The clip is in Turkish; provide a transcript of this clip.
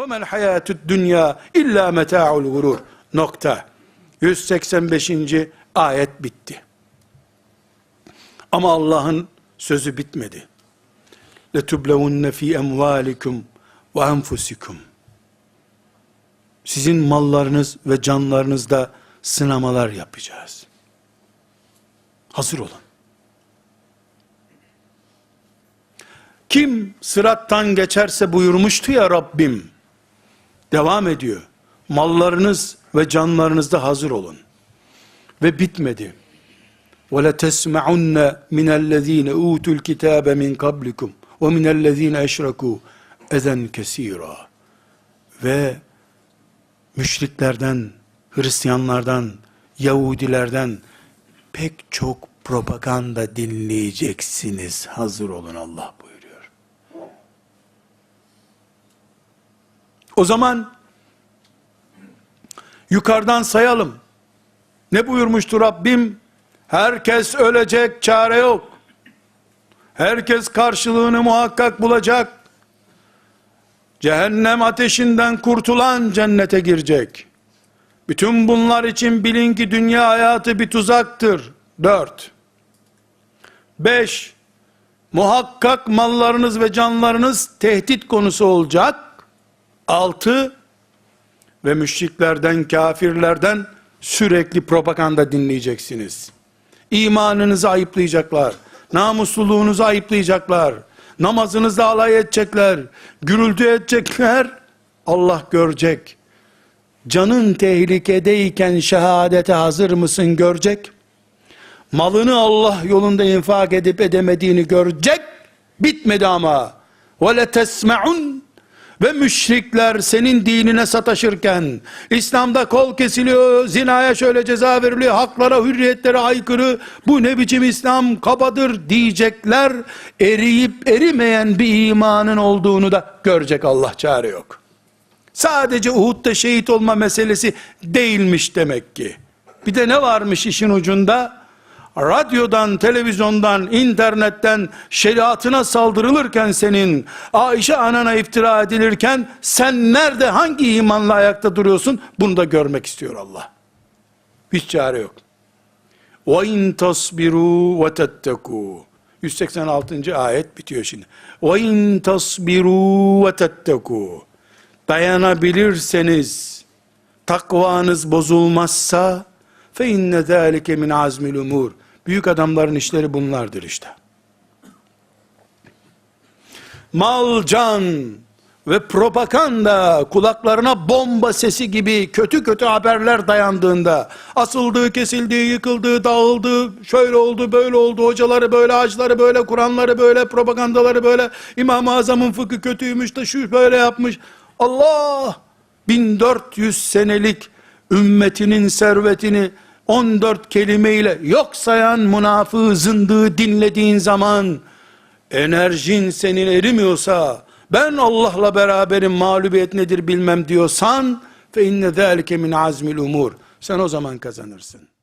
Ve mel hayatud dünya illa meta'ul gurur. Nokta. 185. ayet bitti. Ama Allah'ın sözü bitmedi. لَتُبْلَوُنَّ ف۪ي اَمْوَالِكُمْ وَاَنْفُسِكُمْ Sizin mallarınız ve canlarınızda sınamalar yapacağız. Hazır olun. Kim sırattan geçerse buyurmuştu ya Rabbim. Devam ediyor. Mallarınız ve canlarınızda hazır olun. Ve bitmedi. وَلَتَسْمَعُنَّ مِنَ الَّذ۪ينَ اُوتُوا الْكِتَابَ مِنْ قَبْلِكُمْ وَمِنَ الَّذ۪ينَ اَشْرَكُوا اَذًا كَس۪يرًا Ve müşriklerden, Hristiyanlardan, Yahudilerden pek çok propaganda dinleyeceksiniz. Hazır olun Allah buyuruyor. O zaman yukarıdan sayalım. Ne buyurmuştu Rabbim? Herkes ölecek, çare yok. Herkes karşılığını muhakkak bulacak. Cehennem ateşinden kurtulan cennete girecek. Bütün bunlar için bilin ki dünya hayatı bir tuzaktır. Dört. Beş. Muhakkak mallarınız ve canlarınız tehdit konusu olacak. Altı. Ve müşriklerden, kafirlerden sürekli propaganda dinleyeceksiniz. İmanınızı ayıplayacaklar. Namusluluğunuzu ayıplayacaklar. Namazınızda alay edecekler. Gürültü edecekler. Allah görecek. Canın tehlikedeyken şehadete hazır mısın görecek. Malını Allah yolunda infak edip edemediğini görecek. Bitmedi ama. وَلَتَسْمَعُنْ ve müşrikler senin dinine sataşırken, İslam'da kol kesiliyor, zinaya şöyle ceza veriliyor, haklara, hürriyetlere aykırı, bu ne biçim İslam kabadır diyecekler, eriyip erimeyen bir imanın olduğunu da görecek Allah çare yok. Sadece Uhud'da şehit olma meselesi değilmiş demek ki. Bir de ne varmış işin ucunda? radyodan, televizyondan, internetten şeriatına saldırılırken senin, Ayşe anana iftira edilirken sen nerede hangi imanla ayakta duruyorsun? Bunu da görmek istiyor Allah. Hiç çare yok. وَاِنْ تَصْبِرُوا وَتَتَّقُوا 186. ayet bitiyor şimdi. وَاِنْ تَصْبِرُوا وَتَتَّقُوا Dayanabilirseniz, takvanız bozulmazsa, fe inne zâlike min azmil umur. Büyük adamların işleri bunlardır işte. Mal, can ve propaganda kulaklarına bomba sesi gibi kötü kötü haberler dayandığında asıldığı, kesildiği, yıkıldığı, dağıldığı, şöyle oldu, böyle oldu, hocaları böyle, hacları böyle, Kur'anları böyle, propagandaları böyle, İmam-ı Azam'ın fıkı kötüymüş de şu böyle yapmış. Allah 1400 senelik ümmetinin servetini 14 kelimeyle yok sayan münafığı zındığı dinlediğin zaman enerjin senin erimiyorsa ben Allah'la beraberim mağlubiyet nedir bilmem diyorsan fe inne zâlike min azmil umur sen o zaman kazanırsın.